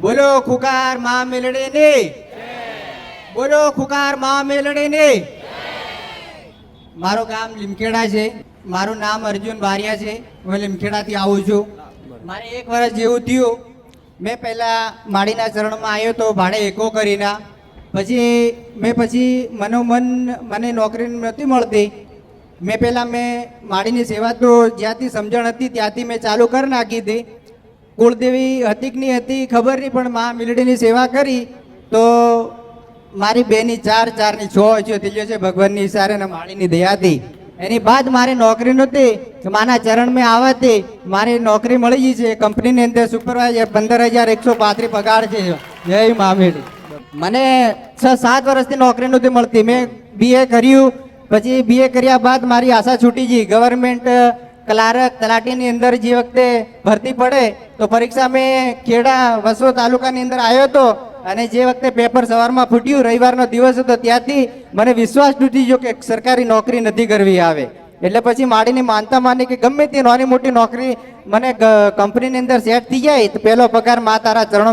બોલો ખુકાર મા મેલડી ને. બોલો ખુકાર મા મેલડી ને. મારું ગામ લીમખેડા છે. મારું નામ અર્જુન બારિયા છે. હું લીમખેડાથી આવું છું. મારે એક વર્ષ જેવું થયું. મેં પહેલાં માળીના ચરણમાં આવ્યો તો ભાડે એકો કરીને. પછી મેં પછી મનોમન મને નોકરી નહોતી મળતી. મેં પહેલાં મેં માળીની સેવા તો જ્યાંથી સમજણ હતી ત્યાંથી મેં ચાલુ કરી નાખી હતી. કુળદેવી હતીકની હતી, ખબર નહીં, પણ મા મિલડીની સેવા કરી તો મારી બેની ચાર ચારની છ હજુ થઈ ગયો છે ભગવાનની ઈશારે અને માળીની દયાથી એની બાદ મારે નોકરી નહોતી, માના ચરણ મેં આવતી, મારી નોકરી મળી ગઈ છે, કંપનીની અંદર સુપરવાઇઝર પંદર હજાર એકસો પાંત્રીસ પગાર છે. જય મામેડી મને છ સાત વર્ષથી નોકરી નહોતી મળતી, મેં બીએ કર્યું. પછી બીએ કર્યા બાદ મારી આશા છૂટી ગઈ ગવર્મેન્ટ ક્લાર્ક તલાટીની અંદર જે વખતે ભરતી પડે, તો પરીક્ષા મેં ખેડા વસો તાલુકાની અંદર આવ્યો હતો અને જે વખતે પેપર સવારમાં ફૂટ્યું, રવિવારનો દિવસ હતો, ત્યાંથી મને વિશ્વાસ તૂટી ગયો કે સરકારી નોકરી નથી કરવી આવે. એટલે પછી માડીની માનતા માની કે ગમે તે નાની મોટી નોકરી મને કંપનીની અંદર સેટ થઈ જાય, તો પહેલો પગાર મા તારા ચરણો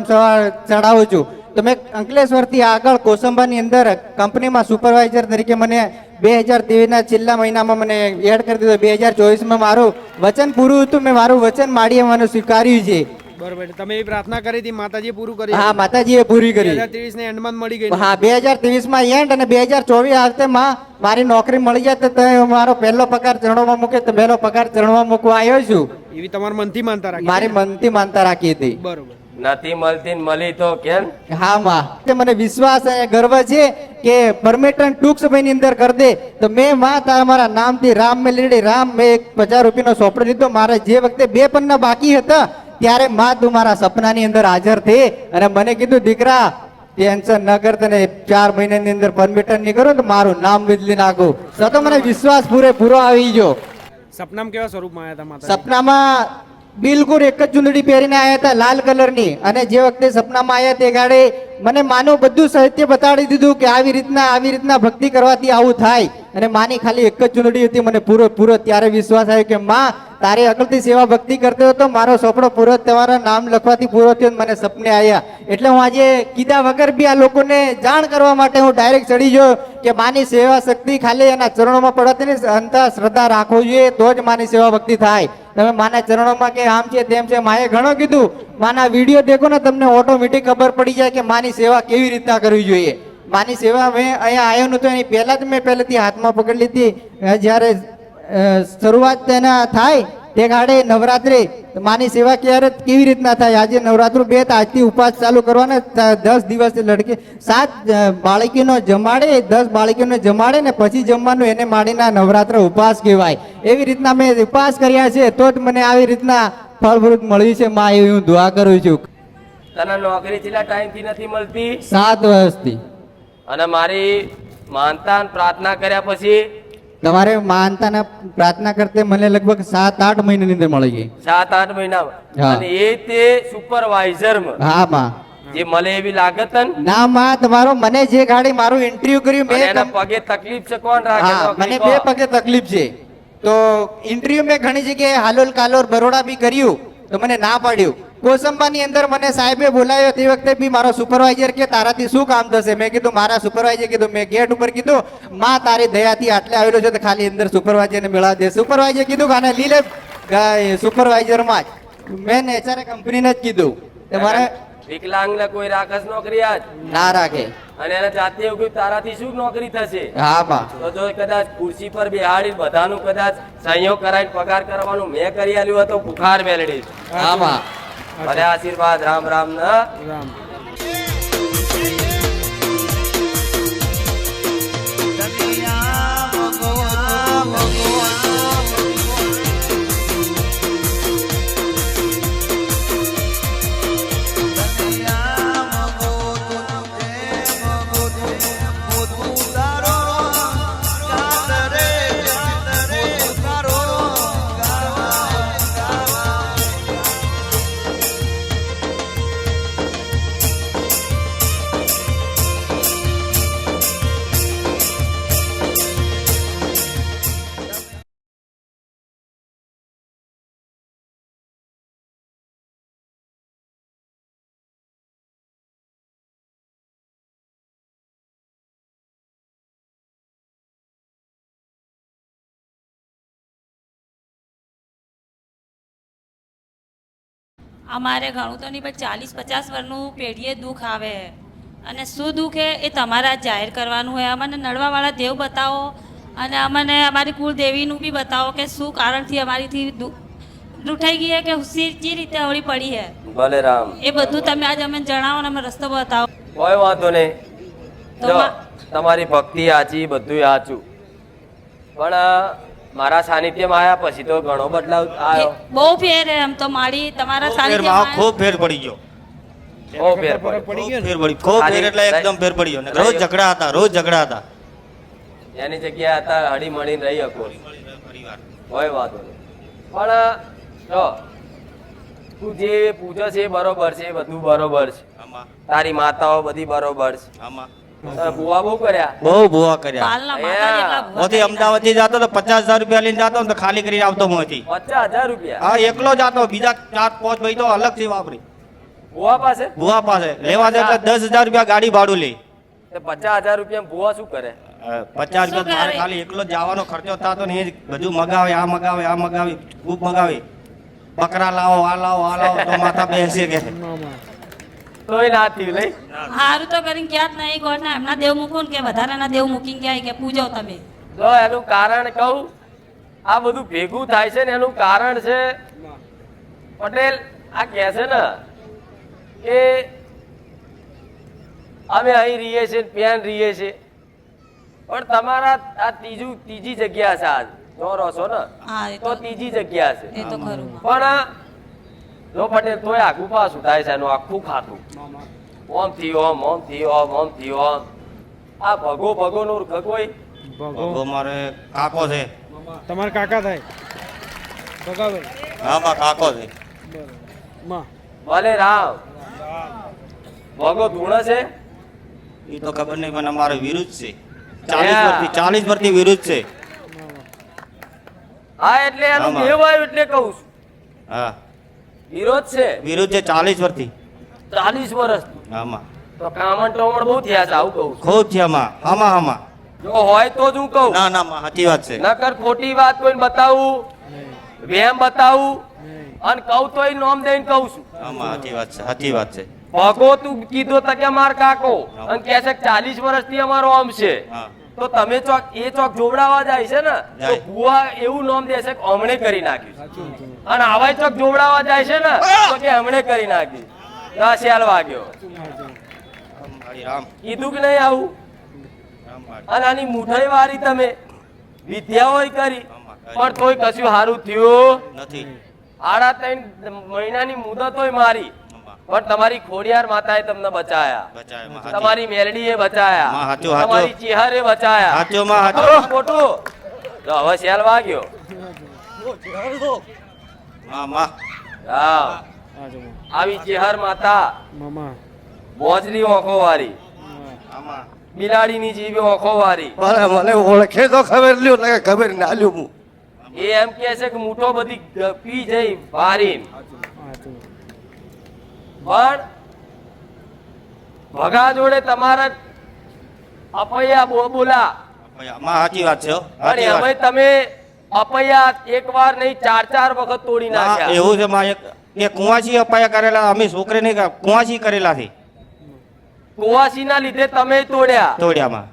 ચડાવું છું. તો મેં અંકલેશ્વરથી આગળ કોસંબાની અંદર કંપનીમાં સુપરવાઇઝર તરીકે મને બે હજાર ત્રેવીસના છેલ્લા મહિનામાં મને એડ કરી દીધો. બે હજાર ચોવીસમાં મારું વચન પૂરું હતું. મેં મારું વચન માડીએ મને સ્વીકાર્યું છે. બરોબર તમે એ પ્રાર્થના કરી હતી માતાજી પૂરું કરી હા માતાજીએ પૂરી કરી. હજાર ત્રેવીસ ને એન્ડમાં મળી ગઈ હા બે હજાર ત્રેવીસમાં એન્ડ અને બે હજાર ચોવીસ આવતે માં મારી નોકરી મળી જાય તો તમે મારો પહેલો પગાર ચરણોમાં મૂકે તો પહેલો પગાર ચરણોમાં મૂકવા આવ્યો છું. એવી તમારા મનથી માનતા રાખી મારી મનથી માનતા રાખી હતી. બરોબર. નથી મળતી મળી તો કેમ? હા માં મને વિશ્વાસ અને ગર્વ છે કે પરમેટન ટૂંક સમયની અંદર કરી દે. તો મેં માં તારા મારા નામથી રામ મેં લીધી રામ મેં એક પચાસ રૂપિયાનો સોપડો લીધો. મારે જે વખતે બે પન્ના બાકી હતા ત્યારે માં તું મારા સપનાની અંદર હાજર થઈ અને મને કીધું દીકરા ટેન્શન ન કરતા ને ચાર મહિનાની અંદર પરમિટન નહીં કરો તો મારું નામ બદલી નાખું. તો તો મને વિશ્વાસ પૂરેપૂરો આવી ગયો. સપનામાં કેવા સ્વરૂપમાં આવ્યા હતા સપનામાં બિલકુલ એક જ ચુંદડી પહેરીને આવ્યા હતા, લાલ કલરની. અને જે વખતે સપનામાં આવ્યા તે ગાડે મને માનું બધું સાહિત્ય બતાડી દીધું કે આવી રીતના આવી રીતના ભક્તિ કરવાથી આવું થાય. અને માની ખાલી એક જ ચુંદડી હતી, મને પૂરો પૂરો ત્યારે વિશ્વાસ આવ્યો કે, માં, તારે અકલથી સેવા ભક્તિ કરતો હતો, મારો સપનો પૂરો તમારા નામ લખવાથી પૂરો થયો મને સપને આવ્યા એટલે હું આજે કીધા વગર બી આ લોકોને જાણ કરવા માટે હું ડાયરેક્ટ ચડી ગયો કે માની સેવા શક્તિ ખાલી એના ચરણોમાં પડતી ને અંતર શ્રદ્ધા રાખવો જોઈએ, તો જ માની સેવા ભક્તિ થાય. તમે માના ચરણોમાં કે આમ છે તેમ છે, માએ ઘણું કીધું. માના વીડિયો દેખો ને તમને ઓટોમેટિક ખબર પડી જાય કે માની સેવા કેવી રીતના કરવી જોઈએ. માની સેવા મેં અહીંયા આવ્યો નતો એની પહેલા જ મેં પહેલેથી હાથમાં પકડી લીધી. જ્યારે શરૂઆત તેના થાય તે ગાડે નવરાત્રિ માની સેવા ક્યારે કેવી રીતના થાય? આજે નવરાત્રુ બે આજથી ઉપવાસ ચાલુ કરવાના દસ દિવસ લડકી. સાત બાળકીનો જમાડે દસ બાળકીઓને જમાડે ને પછી જમવાનું એને માડીના નવરાત્ર ઉપવાસ કહેવાય. એવી રીતના મેં ઉપવાસ કર્યા છે તો જ મને આવી રીતના ફળફ્રૂટ મળ્યું છે માં એવી હું દુઆ કરું છું. તને નોકરી છેલ્લા ટાઈમથી નથી મળતી? સાત વર્ષથી. અને મારી માનતા પ્રાર્થના કર્યા પછી તમારે માનતાના પ્રાર્થના કરતે મને લગભગ સાત આઠ મહિનાની અંદર મળી ગઈ. સાત આઠ મહિના. અને એ તે સુપરવાઇઝર હા માં. જે મળે એવી લાગત ના માં તમારો મને જે ગાડી મારું ઇન્ટરવ્યુ કર્યું મેં એના પગે તકલીફ છે કોણ રાખે? મને બે પગે તકલીફ છે. તો ઇન્ટરવ્યુ મેં ઘણી જગ્યાએ હાલોલ કાલોર બરોડા બી કર્યું તો મને ના પાડ્યું. કોસંબાની અંદર મને સાહેબે બોલાવ્યો તે વખતે બી મારો સુપરવાઇઝર કે તારાથી શું કામ થશે? મેં કીધું મારા સુપરવાઇઝર કીધું મેં ગેટ ઉપર કીધું માં તારી દયાથી આટલે આવેલો છે તો ખાલી અંદર સુપરવાઇઝરને મેળવી દે. સુપરવાઇઝર કીધું કે આને લીલે સુપરવાઇઝરમાં જ. મેં નેચરે કંપનીને જ કીધું. તમારે વિકલાંગ ને. કોઈ રાખસ નોકરી આજ. ના રાખે. અને એને જાતે એવું કહ્યું તારાથી શું નોકરી થશે? હા બા તો જો કદાચ ખુરશી પર બેહાડી બધાનું કદાચ સંયોગ કરાવી પગાર કરવાનું મેં કરી આલ્યું હતું બુખાર મેળડી હા માં. ભલે આશીર્વાદ રામ રામ ના. રામ. અમારે ઘણું તો નહીં પણ ચાલીસ પચાસ વર્ષનું પેઢીએ દુઃખ આવે અને શું દુઃખ એ તમારા જાહેર કરવાનું હોય અમને નડવાવાળા દેવ બતાવો અને અમને અમારી કુળદેવીનું બી બતાવો કે શું કારણથી અમારીથી લૂંટાઈ ગઈ કે જે રીતે હવળી પડી હે? ભલે રામ એ બધું તમે આજ અમે જણાવો ને અમે રસ્તો બતાવો. કોઈ વાંધો નહીં. તમારી ભક્તિ આચી બધું આચું પણ મારા સાનિધ્યમાં આવ્યા પછી તો ઘણો બદલાવ આવ્યો બહુ ફેર એમ તો મારી તમારા સાનિધ્યમાં ખૂબ ફેર પડી ગયો. ખૂબ ફેર પડી ગયો. ફેર પડી ખૂબ ફેર એટલે એકદમ ફેર પડી ગયો. રોજ ઝઘડા હતા રોજ ઝઘડા હતા. એની જગ્યાએ હતા હળી મળીને રહી શકો કોઈ વાતો નહીં. પણ જો તું જે પૂછે છે એ બરોબર છે એ બધું બરોબર છે. તારી માતાઓ બધી બરોબર છે. આમાં. ભૂવા બહુ કર્યા. બહુ ભૂવા કર્યા. પાલના માતા જેટલા ભૂવા મોથી અમદાવાદથી જતો તો પચાસ હજાર રૂપિયા લઈને જતો તો ખાલી કરીને આવતો મોથી પચાસ હજાર રૂપિયા? હા એકલો જતો બીજા ચાર પાંચ ભાઈ તો અલગથી વાપરી. ભૂવા પાસે? ભૂવા પાસે. લેવા જાય એટલે દસ હજાર રૂપિયા ગાડી ભાડું લે. પચાસ હજાર રૂપિયા ભૂવા શું કરે? પચાસ રૂપિયા મારે ખાલી એકલો જવાનો ખર્ચો થતો ને એ જ બધું મગાવે આ મગાવે આ મગાવે ખૂબ મગાવે. બકરા લાવો આ લાવો આ લાવો તો માથા બેસે કે મામા. તોય ના થયું લઈ સારું તો કરીને ક્યાં જ નહીં ગોળના એમના દેવ મૂકું કે વધારાના દેવ મૂકીને ક્યાં કે પૂજો તમે. જો એનું કારણ કહું આ બધું ભેગું થાય છે ને એનું કારણ છે પટેલ આ કહે છે ને કે અમે અહીં રહીએ છીએ ને પેન રહીએ છીએ. પણ તમારા આ ત્રીજું ત્રીજી જગ્યા છે આજ જો રહો છો ને તો તો ત્રીજી જગ્યા છે. પણ જો પટેલ તોય આ ગુફા થાય છે એનું આખું ખાતું. ઓમથી ઓમ ઓમથી ઓમ ઓમથી ઓમ. આ ભગો ભગો નું ખગોય ભગો. મારે કાકો છે. તમારા કાકા થાય? ભગાવે માં કાકો છે. ભલે રામ. ભગો ધૂણ છે? એ તો ખબર નહીં પણ અમારે વિરુદ્ધ છે. ચાલીસ પરથી ચાલીસ પરથી વિરુદ્ધ છે. હા એટલે એનું કહેવાયું એટલે કહું છું. હા. વિરોધ છે? વિરુદ્ધ છે ચાલીસ વર્ષથી. ચાલીસ વર્ષ? આમાં. તો કામણ ટોમણ બહુ થયા છે આવું કહું ખૂબ છે આમાં. આમાં આમાં. જો હોય તો જ હું કહું. ના ના સાચી વાત છે. નકર ખોટી વાત કોઈને બતાવું વેમ બતાવું અને કહું તોય નોમ દઈને કહું છું. આમાં સાચી વાત છે સાચી વાત છે. ભગો તું કીધો તકે માર કાકો. અને કે છે ચાલીસ વર્ષથી અમારો આમ છે. હા. તો તમે ચોક એ ચોક જોવડાવા જાય છે ને તો ભુવા એવું નામ દેશે કે હમણે કરી નાખ્યું અને આવા ચોક જોવડાવા જાય છે ને તો કે હમણે કરી નાખ્યું દસ હાલ વાગ્યો. કીધું કે નહીં આવું. અને આની મુઠાઈ વારી તમે વિદ્યાઓય કરી પણ તોય કશું સારું થયું? નથી. આડા ત્રણ મહિનાની મુદત હોય મારી. પણ તમારી ખોડિયાર માતાએ તમને બચાયા. તમારી મેલડીએ બચાયા. માં હાચું, હાચું. તમારી ચિહારે બચાયા. ખોટું, તો હવે શેલ વાગ્યો. આવી ચિહાર માતા. મામા. ઓંખો ઓખો વારી. બિલાડીની જીવી ઓખો વારી. મને મને ઓળખે તો ખબર લ્યો ખબર ના લ્યો હું. એ એમ કે છે કે મૂઠો બધી પી જઈ વારી પણ ભગા જોડે તમારા અપૈયા બો- બોલા માં સાચી વાત છે અને હવે તમે અપૈયા એક વાર નહીં ચાર ચાર વખત તોડી નાખ્યા. એવું છે માં એક એ કુવાસી અપાયા કરેલા અમે છોકરે નહીં કુવાસી કરેલા છે કુવાસીના લીધે તમે તોડ્યા. તોડ્યામાં.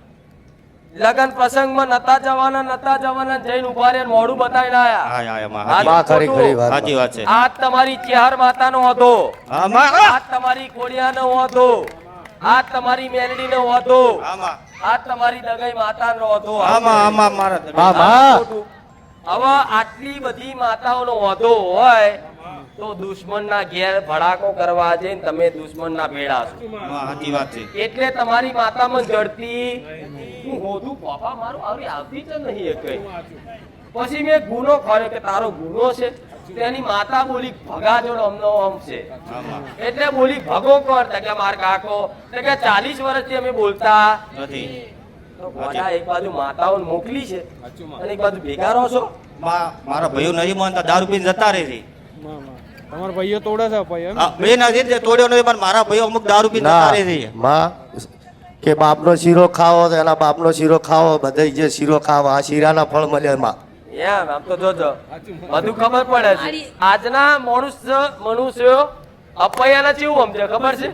લગન પ્રસંગમાં નતા જવાના નતા જવાના જઈને ઊભા રે મોડું મોઢું બતાવીને આયા. ખરી ખરી વાત. સાચી વાત છે. આ તમારી ચેહર માતાનો હતો. આ તમારી કોડિયાનો હતો. આ તમારી મેલડીનો હતો. આ તમારી દગાઈ માતાનો હતો. આમાં આમાં મારા હવે આટલી બધી માતાઓનો હોદો હોય તો દુશ્મનના ઘેર ભડાકો કરવા જઈને તમે દુશ્મનના ભેડા છો. સાચી વાત છે. એટલે તમારી માતામાં જડતી હું હોધું બાપા મારું આવી આવતી જ નહીં કઈ. પછી મેં ગુનો કર્યો કે તારો ગુનો છે. તેની માતા બોલી ભગા જોડે અમનો અમ છે. એટલે બોલી ભગો કર કે માર કાકો. કે ચાલીસ વર્ષથી અમે બોલતા. નથી. તો એક બાજુ માતાઓ મોકલી છે. અને એક બાજુ ભેગા રહો છો. માં મારા ભાઈઓ નહીં માનતા દારૂ પીને જતા રહે છે. તમારા ભાઈઓ તોડે છે ભાઈ મેં નથી તોડ્યો નથી પણ મારા ભાઈઓ અમુક દારૂ પીને જતા રહે છે. માં કે બાપનો શીરો ખાવો તો એના બાપનો શીરો ખાવો બધા જે શીરો ખાવો આ શીરાના ફળ મળે એમાં. એમ આમ તો જોજો. બધું ખબર પડે છે. આજના મનુષ્ય મનુષ્યો અપૈયાના કેવું સમજે ખબર છે?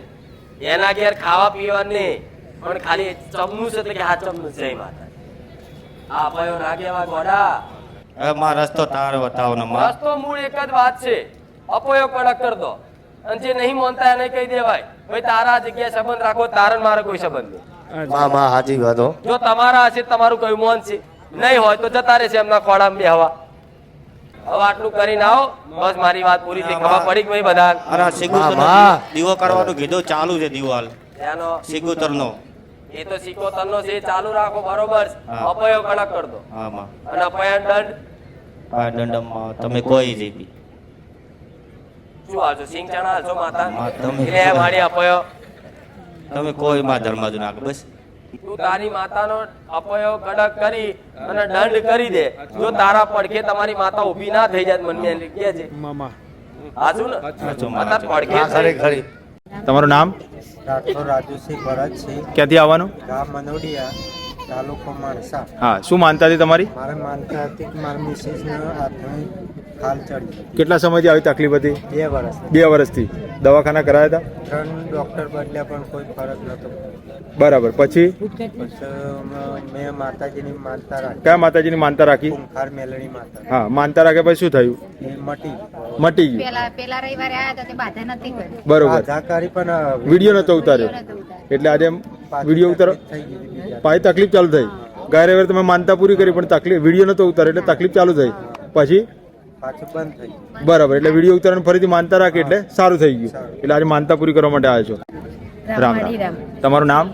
એના ઘેર ખાવા પીવા નહીં પણ ખાલી ચમનું છે એટલે કે હા ચમનું છે માતા આ અપૈયો ના કહેવાય ગોડા. માં રસ્તો તારો બતાવો ને રસ્તો મૂળ એક જ વાત છે. અપોયો કડક કર દો. અને જે નહીં માનતા એને કહી દેવાય. ભાઈ તારા જગ્યાએ સંબંધ રાખો તારણ મારે કોઈ સંબંધ નહીં. માં માં હાજી વાતો. જો તમારા હશે તમારું કયું મોન છે? નહીં હોય તો જતા રહેશે એમના ખોડામાં બેહવા. હવે આટલું કરીને આવો. બસ મારી વાત પૂરી થઈ. ખબર પડી કે ભાઈ બધા અરે સિગુતર દીવો કરવાનું કીધું ચાલુ છે દીવાલ. એનો સિગુતરનો. એ તો સિકોતરનો છે એ ચાલુ રાખો બરોબર અપયો કડક કર દો અને અપયા દંડ? દંડમાં તમે કોઈ જીતી. શું હાલશો સિંગ ચણા હાલશો માતા તમે- એટલે મારી અપયો. તમે કોઈ માં ધર્મ જ નાખ બસ. તું તારી માતાનો અપયો કડક કરી અને દંડ કરી દે. જો તારા પડખે તમારી માતા ઊભી ના થઈ જાય મને એમ કે છે. મામા. ને? માતા પડખે ખરી તમારું નામ? રાઠોડ રાજુસિંહ ભરતસિંહ ક્યાંથી આવવાનું? ગામ મનોડિયા તાલુકો માણસા. હા શું માનતા હતી તમારી? મારે માનતા હતી કે મારા મિસિસને હાથમાં ચડી કેટલા સમયથી આવી તકલીફ હતી? બે વર્ષ બે વર્ષથી. દવાખાના કરાયા હતા? ત્રણ ડોક્ટર બદલ્યા પણ કોઈ ફરક નહોતો. બરાબર. પછી? પછી મેં માતાજીની માનતા રાખી. કયા માતાજીની માનતા રાખી? કુંખાર મેલણી માતા. હા માનતા રાખે પછી શું થયું? મટી. મટી ગયું. પેલા પેલા રવિવારે આયા હતા તે બાધા નથી કરી બરોબર. જાકારી પણ વિડિયો નતો ઉતાર્યો. એટલે આજે વીડિયો ઉતારો પાછી તકલીફ ચાલુ થઈ. ગયા રવિવારે તમે માનતા પૂરી કરી પણ તકલીફ વિડિયો નતો ઉતાર્યો એટલે તકલીફ ચાલુ થઈ. પછી? પાછું બંધ થઈ બરાબર એટલે વીડિયો ઉતારણ ફરીથી માનતા રાખે એટલે સારું થઈ ગયું. એટલે આજે માનતા પૂરી કરવા માટે આવ્યા છો. રામ રામ તમારું નામ?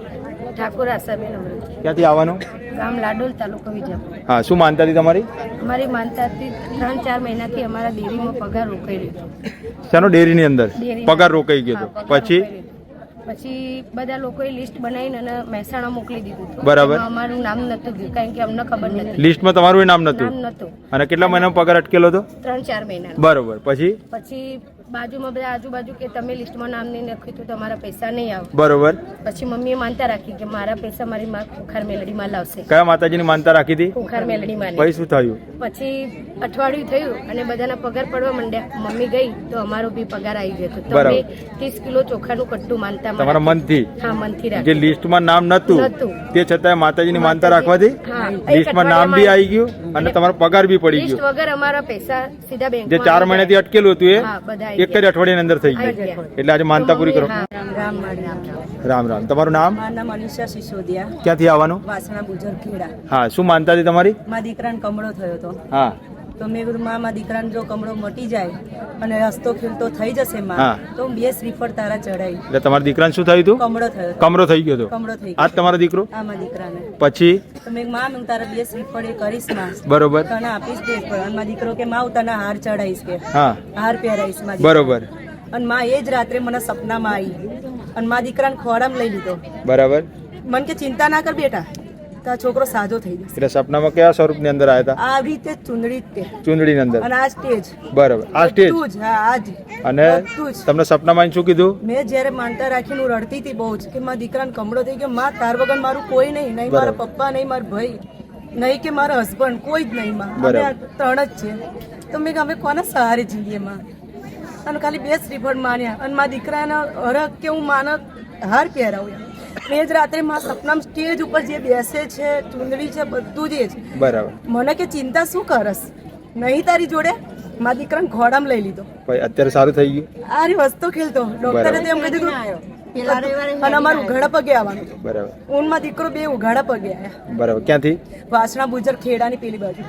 ઠાકોર અમરેલી ક્યાંથી આવવાનું? ગામ લાડોલ તાલુકો વિજાપુર. હા શું માનતા હતી તમારી? અમારી માનતાથી ત્રણ ચાર મહિનાથી અમારા ડેરીમાં પગાર રોકાઈ રહ્યો હતો શાનો ડેરીની અંદર? પગાર રોકાઈ ગયો પછી? હતો. પછી બધા લોકોએ લિસ્ટ બનાવીને અને મહેસાણા મોકલી દીધું બરાબર. અમારું નામ નતું ગયું કારણ કે અમને ખબર નથી લિસ્ટમાં તમારું નામ નામ નામ નતું નતું અને કેટલા મહિનાનો પગાર અટકેલો હતો? ત્રણ ચાર મહિના બરોબર. પછી? પછી બાજુમાં બધા આજુબાજુ કે તમે લિસ્ટમાં નામ નહીં લખ્યું તો તમારા પૈસા નહીં આવે. બરોબર. પછી મમ્મીએ માનતા રાખી કે મારા પૈસા મારી માં ખુખાર મેલડીમાં લાવશે. કયા માતાજીની માનતા રાખી હતી? ખુખાર મેલડીમાં પછી શું થયું? પછી અઠવાડિયું થયું અને બધાના પગાર પડવા માંડ્યા. મમ્મી ગઈ તો અમારો બી પગાર આવી ગયો તો તમે ત્રીસ કિલો ચોખાનું કટ્ટું માનતા તમારા મારા- મનથી? હા મનથી જે લિસ્ટમાં નામ નતું. તે છતાંય માતાજીની માનતા રાખવાથી? લિસ્ટમાં નામ બી આવી ગયું અને તમારો પગાર બી પડી ગયો. વગર અમારા પૈસા સીધા બેંક જે ચાર મહિનાથી અટકેલું હતું એ એક જ અઠવાડિયાની અંદર થઈ ગયું. એટલે આજે માનતા પૂરી કરો. રામ રામ રામ રામ તમારું નામ? મનીષા સિસોદિયા. ક્યાંથી આવવાનું? વાસણા ગુજર ખેડા હા શું માનતા હતી તમારી? મારા દીકરાને કમળો થયો હતો. હા. તો મેં કીધું માં દીકરાને જો કમળો મટી જાય અને રસ્તો ખીલતો થઈ જશે માં તો બે શ્રીફળ તારા ચડાઈ એટલે તમારા દીકરાને શું થયું હતું કમળો થયો કમળો થઈ ગયો હતો. કમળો થઈ આજ તમારો દીકરો? આ મારા દીકરાને. પછી? તો મેં હું તારા બે શ્રીફળ એ કરીશમાં. બરોબર. તને આપીશ દે અને મારા દીકરો કે માં હું તને હાર ચડાવીશ કે. હા. હાર પહેરાવીશમાં બરોબર. અને માં એ જ રાત્રે મને સપનામાં આવી. અને મારા દીકરાને ખોરામાં લઈ લીધો. બરાબર. મન કે ચિંતા ના કર બેટા. તો આ છોકરો સાજો થઈ જશે. એટલે સપનામાં કયા સ્વરૂપની અંદર આવ્યા હતા આ રીતે ચુંદડી તે. ચૂંદડીની અંદર. અને આ સ્ટેજ. બરાબર. આ સ્ટેજ. જ હા આજ અને તમને સપનામાં શું કીધું? મેં જ્યારે માનતા રાખીને હું રડતી હતી બહુ જ કે મારા દીકરાને કમળો થઈ ગયો. માં તાર વગર મારું કોઈ નહીં નહીં મારા પપ્પા નહીં મારા ભાઈ નહીં કે મારા હસબન્ડ કોઈ જ નહીં માં. અમે ત્રણ જ છે તો મેં અમે કોના સહારે જીવીએ માં? અને ખાલી બે શ્રીફળ માન્યા. અને મારા દીકરાના હરખ કે હું માનક હાર પહેરાવ્યા મેં જ રાત્રે મારા સપનામ સ્ટેજ ઉપર જે બેસે છે ચૂંદડી છે બધું જ એ છે બરાબર. મને કે ચિંતા શું કરસ? નહીં તારી જોડે? મારા દીકરાને ઘોડામાં લઈ લીધો. અત્યારે સારું થઈ ગયું? આ રી વસ્તુ ખેલતો. ડોક્ટરે તો એમ કીધું અને અમારું ઉઘાડા પગે આવવાનું. બરાબર. ઊનમાં દીકરો બે ઉઘાડા પગે આયા બરાબર. ક્યાંથી? વાસણા બુજર ખેડાની પેલી બાજુ.